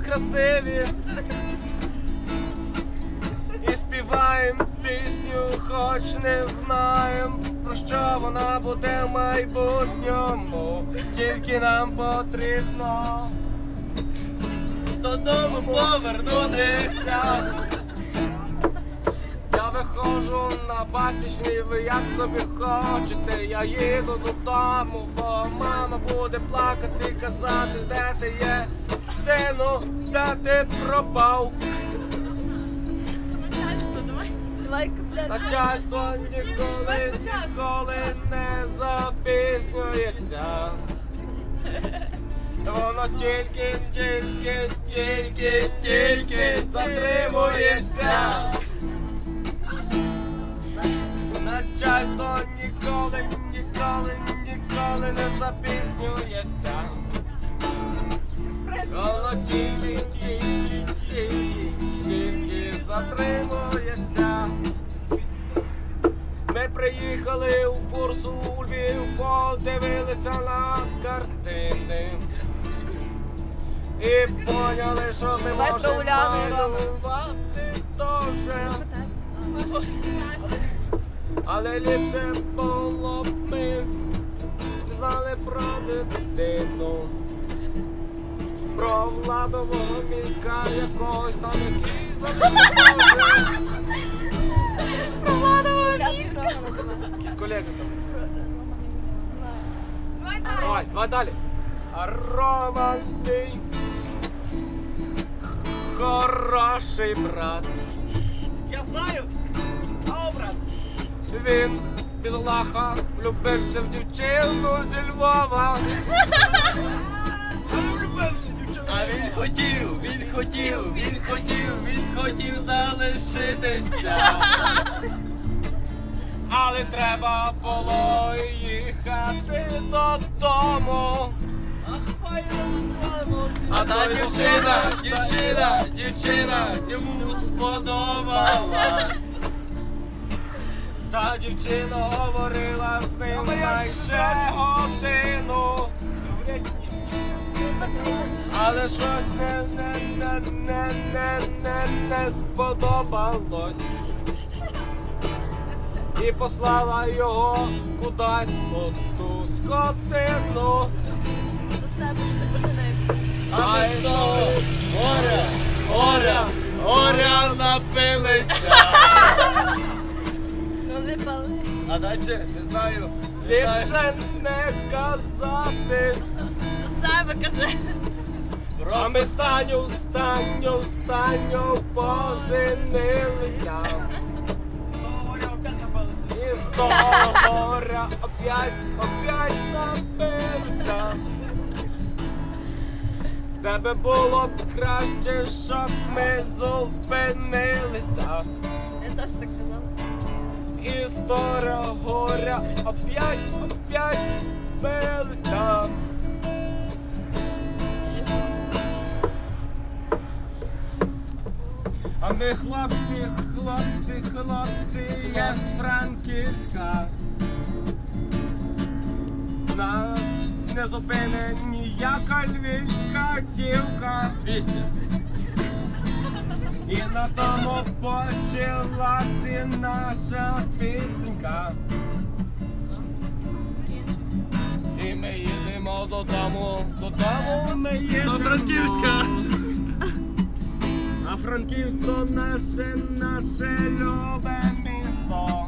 красиві. І співаєм пісню, хоч не знаєм, про що вона буде в майбутньому. Тільки нам потрібно додому повернутися. Я виходжу на пасічний, ви як собі хочете. Я їду додому, бо мама буде плакати, казати, де ти є, сину, де ти пропав. Начальство ніколи, ніколи не запізнюється. Воно тільки, тільки, тільки, тільки затримується. Начальство ніколи, ніколи, ніколи не запізнюється. Приїхали у курсу у Львів, подивилися на картини. І поняли, що ми Давай можемо прогуляємо, Рома. малювати теж. Але ліпше було б ми знали про дитину. Про владового міська якогось там, який залишив. Якісь колеги там. Давай далі. Давай, давай далі. А хороший брат. Я знаю. Ау, брат. Він бідолаха влюбився в дівчину зі Львова. А влюбився, дівчина. А він хотів, він хотів, він хотів, він хотів залишитися. Але треба було їхати додому. А та дівчина, дівчина, дівчина йому сподобалась. Та дівчина говорила з ним майже годину. Але щось не, не, не, не, не, не, не сподобалось. І послала його кудись у ту скотину. За себе ж ти поженився. А ми того горя, горя, горя напилися. Ну не пали. А далі не знаю. Ліпше не казати. За себе кажи. А ми станю, станю, станю, поженилися. Говорю, опять опять, опять напилися. Тебе було б краще, щоб ми зупинилися. Я теж так казала. І з горя опять, опять билися. А ми хлопці, хлопці, хлопці, є з Франківська. Нас не зупине ніяка львівська дівка. Пісня. І на тому почалася наша пісенька. І ми їдемо додому, додому ми їдемо. До Франківська. А Франківсько наше, наше любе місто.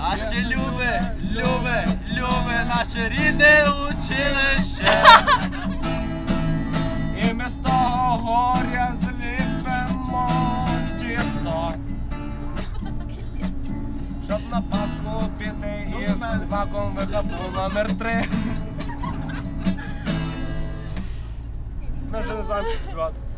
А ще любе, любе, любе наше рідне училище. І ми з того горя зліпимо тісто. Щоб на Пасху піти із знаком вихопу номер три. Ми вже не знаємо, що співати.